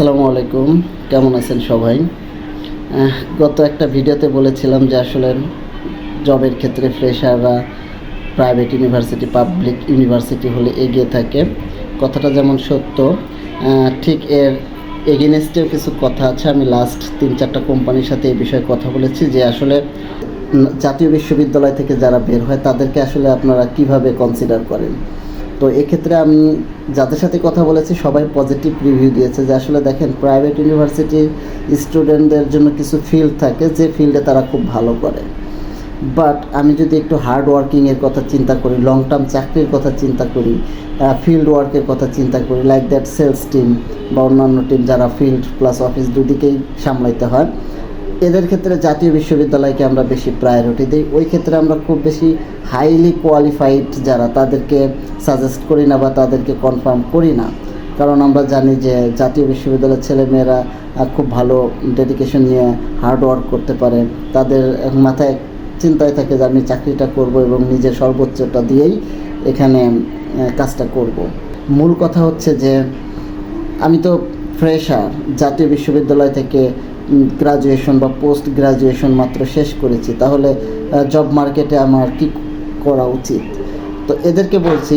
আসসালামু আলাইকুম। কেমন আছেন সবাই? গত একটা ভিডিওতে বলেছিলাম যে আসলে জবের ক্ষেত্রে ফ্রেশাররা প্রাইভেট ইউনিভার্সিটি পাবলিক ইউনিভার্সিটি হলে এগিয়ে থাকে। কথাটা যেমন সত্য ঠিক এর এগেনস্টেও কিছু কথা আছে। আমি লাস্ট তিন চারটা কোম্পানির সাথে এই বিষয়ে কথা বলেছি যে আসলে জাতীয় বিশ্ববিদ্যালয় থেকে যারা বের হয়, তাদেরকে আসলে আপনারা কীভাবে কনসিডার করেন? তো এক্ষেত্রে আমি যাদের সাথে কথা বলেছি, সবাই পজিটিভ রিভিউ দিয়েছে যে আসলে দেখেন প্রাইভেট ইউনিভার্সিটির স্টুডেন্টদের জন্য কিছু ফিল্ড থাকে, যে ফিল্ডে তারা খুব ভালো করে। বাট আমি যদি একটু হার্ড ওয়ার্কিংয়ের কথা চিন্তা করি লং টার্ম চাকরির কথা চিন্তা করি ফিল্ড ওয়ার্কের কথা চিন্তা করি লাইক দ্যাট সেলস টিম বা অন্যান্য টিম যারা ফিল্ড প্লাস অফিস দুদিকেই সামলাইতে হয় এদের ক্ষেত্রে জাতীয় বিশ্ববিদ্যালয়কে আমরা বেশি প্রায়োরিটি দিই। ওই ক্ষেত্রে আমরা খুব বেশি হাইলি কোয়ালিফাইড যারা, তাদেরকে সাজেস্ট করি না বা তাদেরকে কনফার্ম করি না। কারণ আমরা জানি যে জাতীয় বিশ্ববিদ্যালয়ের ছেলেমেয়েরা খুব ভালো ডেডিকেশন নিয়ে হার্ড ওয়ার্ক করতে পারে। তাদের মাথায় চিন্তায় থাকে যে আমি চাকরিটা করব এবং নিজের সর্বোচ্চটা দিয়েই এখানে কাজটা করব। মূল কথা হচ্ছে যে আমি তো ফ্রেশার জাতীয় বিশ্ববিদ্যালয় থেকে গ্রাজুয়েশন বা পোস্ট গ্রাজুয়েশন মাত্র শেষ করেছি। তাহলে জব মার্কেটে আমার কি করা উচিত? তো এদেরকে বলছি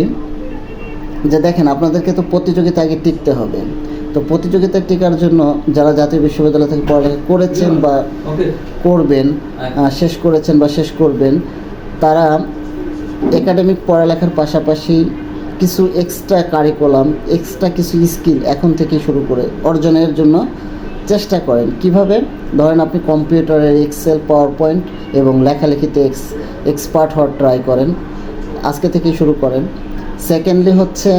যে দেখেন আপনাদেরকে তো প্রতিযোগিতা আগে টিকতে হবে। তো প্রতিযোগিতায় টিকার জন্য যারা জাতীয় বিশ্ববিদ্যালয় থেকে পড়ালেখা করেছেন বা করবেন শেষ করেছেন বা শেষ করবেন তারা একাডেমিক পড়ালেখার পাশাপাশি কিছু এক্সট্রা কারিকুলাম এক্সট্রা কিছু স্কিল এখন থেকে শুরু করে অর্জনের জন্য চেষ্টা করেন। কীভাবে? ধরেন আপনি কম্পিউটারের এক্সেল পাওয়ার পয়েন্ট এবং লেখালেখিতে এক্স এক্সপার্ট হওয়ার ট্রাই করেন, আজকে থেকেই শুরু করেন। সেকেন্ডলি হচ্ছে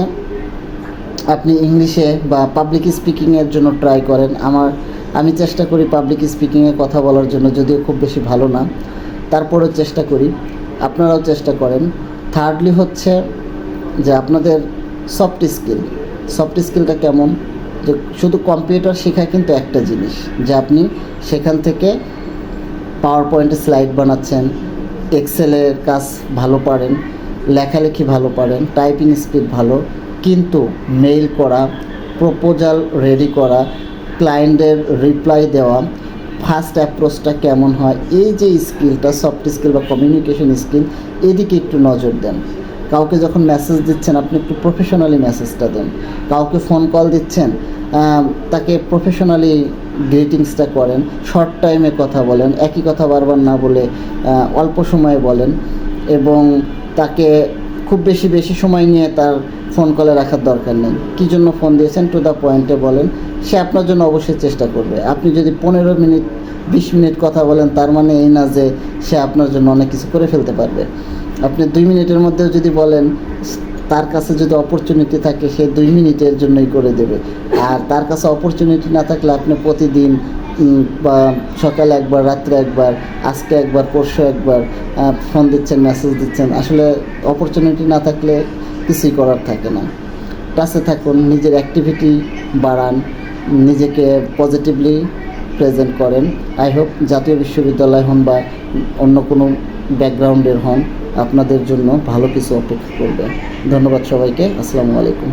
আপনি ইংলিশে বা পাবলিক স্পিকিংয়ের জন্য ট্রাই করেন। আমার, আমি চেষ্টা করি পাবলিক স্পিকিংয়ে কথা বলার জন্য, যদিও খুব বেশি ভালো না। তারপরেও চেষ্টা করি। আপনারাও চেষ্টা করেন। থার্ডলি হচ্ছে যে আপনাদের সফট স্কিল সফট স্কিলটা কেমন? যে শুধু কম্পিউটার শেখা কিন্তু একটা জিনিস, যে আপনি সেখান থেকে পাওয়ার পয়েন্টে স্লাইড বানাচ্ছেন এক্সেলের কাজ ভালো পারেন, লেখালেখি ভালো পারেন টাইপিং স্পিড ভালো, কিন্তু মেইল করা প্রপোজাল রেডি করা ক্লায়েন্টের রিপ্লাই দেওয়া ফার্স্ট অ্যাপ্রোচটা কেমন হয়, এই যে স্কিলটা সফট স্কিল বা কমিউনিকেশন স্কিল এদিকে একটু নজর দেন। কাউকে যখন মেসেজ দিচ্ছেন, আপনি একটু প্রফেশনালি মেসেজটা দেন। কাউকে ফোন কল দিচ্ছেন তাকে প্রফেশনালি গ্রিটিংসটা করেন শর্ট টাইমে কথা বলেন, একই কথা বারবার না বলে অল্প সময়ে বলেন এবং তাকে খুব বেশি বেশি সময় নিয়ে তার ফোন কলে রাখার দরকার নেই। কী জন্য ফোন দিয়েছেন? টু দ্য পয়েন্টে বলেন, সে আপনার জন্য অবশ্যই চেষ্টা করবে। আপনি যদি পনেরো মিনিট, বিশ মিনিট কথা বলেন, তার মানে এই না যে সে আপনার জন্য অনেক কিছু করে ফেলতে পারবে। আপনি দুই মিনিটের মধ্যেও যদি বলেন, তার কাছে যদি অপরচুনিটি থাকে, সে দুই মিনিটের জন্যই করে দেবে। আর তার কাছে অপরচুনিটি না থাকলে আপনি প্রতিদিন বা সকালে একবার, রাত্রে একবার, আজকে একবার, পরশু একবার ফোন দিচ্ছেন মেসেজ দিচ্ছেন, আসলে অপরচুনিটি না থাকলে কিছুই করার থাকে না। টাচে থাকুন, নিজের অ্যাক্টিভিটি বাড়ান, নিজেকে পজিটিভলি প্রেজেন্ট করেন। আই হোপ জাতীয় বিশ্ববিদ্যালয় হন বা অন্য কোনো ব্যাকগ্রাউন্ডের হন আপনাদের জন্য ভালো কিছু অপেক্ষা করবে। ধন্যবাদ সবাইকে। আসসালামু আলাইকুম।